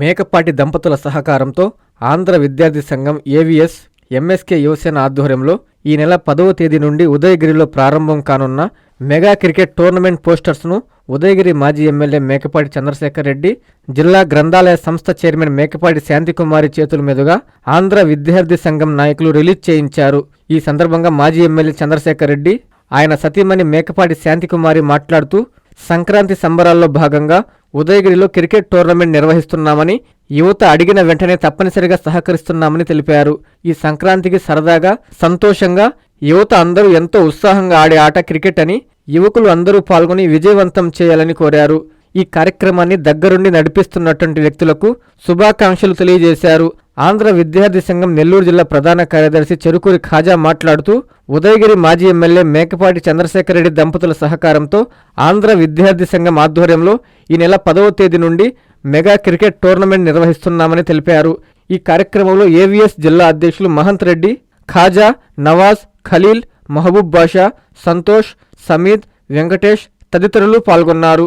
మేకపాటి దంపతుల సహకారంతో ఆంధ్ర విద్యార్థి సంఘం ఏవిఎస్ ఎంఎస్కే యువసేన ఆధ్వర్యంలో ఈ నెల పదవ తేదీ నుండి ఉదయగిరిలో ప్రారంభం కానున్న మెగా క్రికెట్ టోర్నమెంట్ పోస్టర్స్ను ఉదయగిరి మాజీ ఎమ్మెల్యే మేకపాటి చంద్రశేఖర్ రెడ్డి జిల్లా గ్రంథాలయ సంస్థ చైర్మన్ మేకపాటి శాంతికుమారి చేతుల మీదుగా ఆంధ్ర విద్యార్థి సంఘం నాయకులు రిలీజ్ చేయించారు. ఈ సందర్భంగా మాజీ ఎమ్మెల్యే చంద్రశేఖర్ రెడ్డి ఆయన సతీమణి మేకపాటి శాంతికుమారి మాట్లాడుతూ సంక్రాంతి సంబరాల్లో భాగంగా ఉదయగిరిలో క్రికెట్ టోర్నమెంట్ నిర్వహిస్తున్నామని యువత అడిగిన వెంటనే తప్పనిసరిగా సహకరిస్తున్నామని తెలిపారు. ఈ సంక్రాంతికి సరదాగా సంతోషంగా యువత అందరూ ఎంతో ఉత్సాహంగా ఆడే ఆట క్రికెట్ అని యువకులు అందరూ పాల్గొని విజయవంతం చేయాలని కోరారు. ఈ కార్యక్రమాన్ని దగ్గరుండి నడిపిస్తున్నటువంటి వ్యక్తులకు శుభాకాంక్షలు తెలియజేశారు. ఆంధ్ర విద్యార్థి సంఘం నెల్లూరు జిల్లా ప్రధాన కార్యదర్శి చెరుకూరి ఖాజా మాట్లాడుతూ ఉదయగిరి మాజీ ఎమ్మెల్యే మేకపాటి చంద్రశేఖర్ రెడ్డి దంపతుల సహకారంతో ఆంధ్ర విద్యార్థి సంఘం ఆధ్వర్యంలో ఈ నెల పదవ తేదీ నుండి మెగా క్రికెట్ టోర్నమెంట్ నిర్వహిస్తున్నామని తెలిపారు. ఈ కార్యక్రమంలో ఏవిఎస్ జిల్లా అధ్యక్షులు మహంత్ రెడ్డి ఖాజా నవాజ్ ఖలీల్ మహబూబ్ బాషా సంతోష్ సమీద్ వెంకటేష్ తదితరులు పాల్గొన్నారు.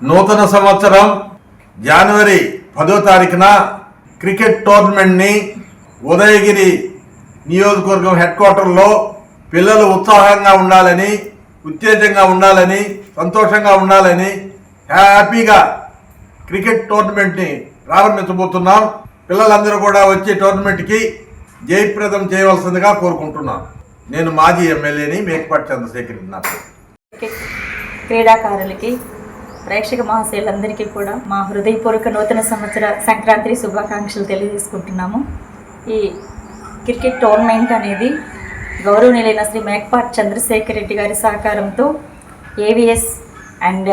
నూతన సంవత్సరం జనవరి పదో తారీఖున క్రికెట్ టోర్నమెంట్ని ఉదయగిరి నియోజకవర్గం హెడ్ క్వార్టర్లో పిల్లలు ఉత్సాహంగా ఉండాలని ఉత్తేజంగా ఉండాలని సంతోషంగా ఉండాలని హ్యాపీగా క్రికెట్ టోర్నమెంట్ని ప్రారంభించబోతున్నాం. పిల్లలందరూ కూడా వచ్చే టోర్నమెంట్కి జయప్రదం చేయవలసిందిగా కోరుకుంటున్నాను. నేను మాజీ ఎమ్మెల్యేని మేకపాటి చంద్రశేఖర్ నా క్రీడాకారులకి ప్రేక్షక మహాశయులందరికీ కూడా మా హృదయపూర్వక నూతన సంవత్సర సంక్రాంతి శుభాకాంక్షలు తెలియజేసుకుంటున్నాము. ఈ క్రికెట్ టోర్నమెంట్ అనేది గౌరవనీయులైన శ్రీ మేకపాటి చంద్రశేఖర్ రెడ్డి గారి సహకారంతో ఏవిఎస్ అండ్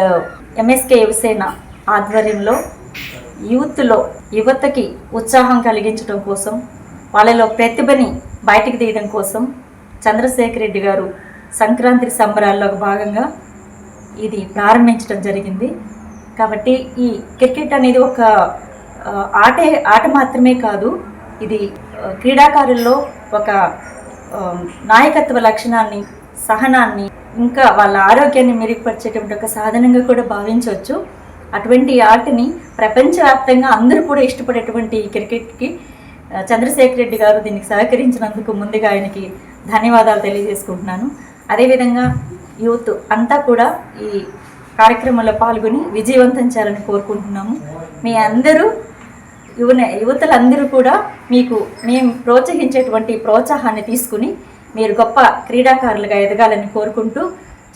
ఎంఎస్కే యువసేన ఆధ్వర్యంలో యూత్లో యువతకి ఉత్సాహం కలిగించడం కోసం వాళ్ళలో ప్రతిభని బయటికి తీయడం కోసం చంద్రశేఖర్ రెడ్డి గారు సంక్రాంతి సంబరాల్లో భాగంగా ఇది ప్రారంభించడం జరిగింది. కాబట్టి ఈ క్రికెట్ అనేది ఒక ఆటే ఆట మాత్రమే కాదు ఇది క్రీడాకారుల్లో ఒక నాయకత్వ లక్షణాన్ని సహనాన్ని ఇంకా వాళ్ళ ఆరోగ్యాన్ని మెరుగుపరిచేటువంటి ఒక సాధనంగా కూడా భావించవచ్చు. అటువంటి ఆటని ప్రపంచవ్యాప్తంగా అందరూ కూడా ఇష్టపడేటువంటి ఈ క్రికెట్కి చంద్రశేఖర్ రెడ్డి గారు దీనికి సహకరించినందుకు ముందుగా ఆయనకి ధన్యవాదాలు తెలియజేసుకుంటున్నాను. అదేవిధంగా యూత్ అంతా కూడా ఈ కార్యక్రమంలో పాల్గొని విజయవంతం చేయాలని కోరుకుంటున్నాము. మీ అందరూ యువన యువతలందరూ కూడా మీకు మేము ప్రోత్సహించేటువంటి ప్రోత్సాహాన్ని తీసుకుని మీరు గొప్ప క్రీడాకారులుగా ఎదగాలని కోరుకుంటూ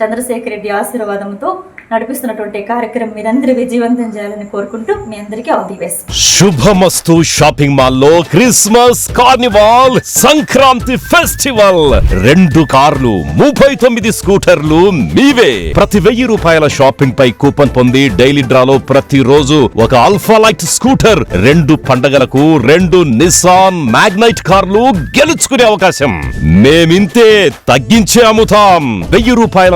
చంద్రశేఖర్ రెడ్డి ఆశీర్వాదంతో నడిపిస్తున్నటువంటి కార్యక్రమం మీరందరూ విజయవంతం చేయాలని కోరుకుంటూ మీ అందరికీ all the best. Shubhamastu shopping మాల్లో క్రిస్మస్ కార్నివాల్ సంక్రాంతి ఫెస్టివల్. రెండు కార్లు ముప్పై తొమ్మిది స్కూటర్లు మీవే. ప్రతి వెయ్యి రూపాయల షాపింగ్ పై కూపన్ పొంది డైలీ డ్రాలో ప్రతి రోజు ఒక అల్ఫా లైట్ స్కూటర్ రెండు పండగలకు రెండు నిసాన్ మ్యాగ్నైట్ కార్లు గెలుచుకునే అవకాశం. మేమింతే తగ్గించే అమ్ముతాం. వెయ్యి రూపాయల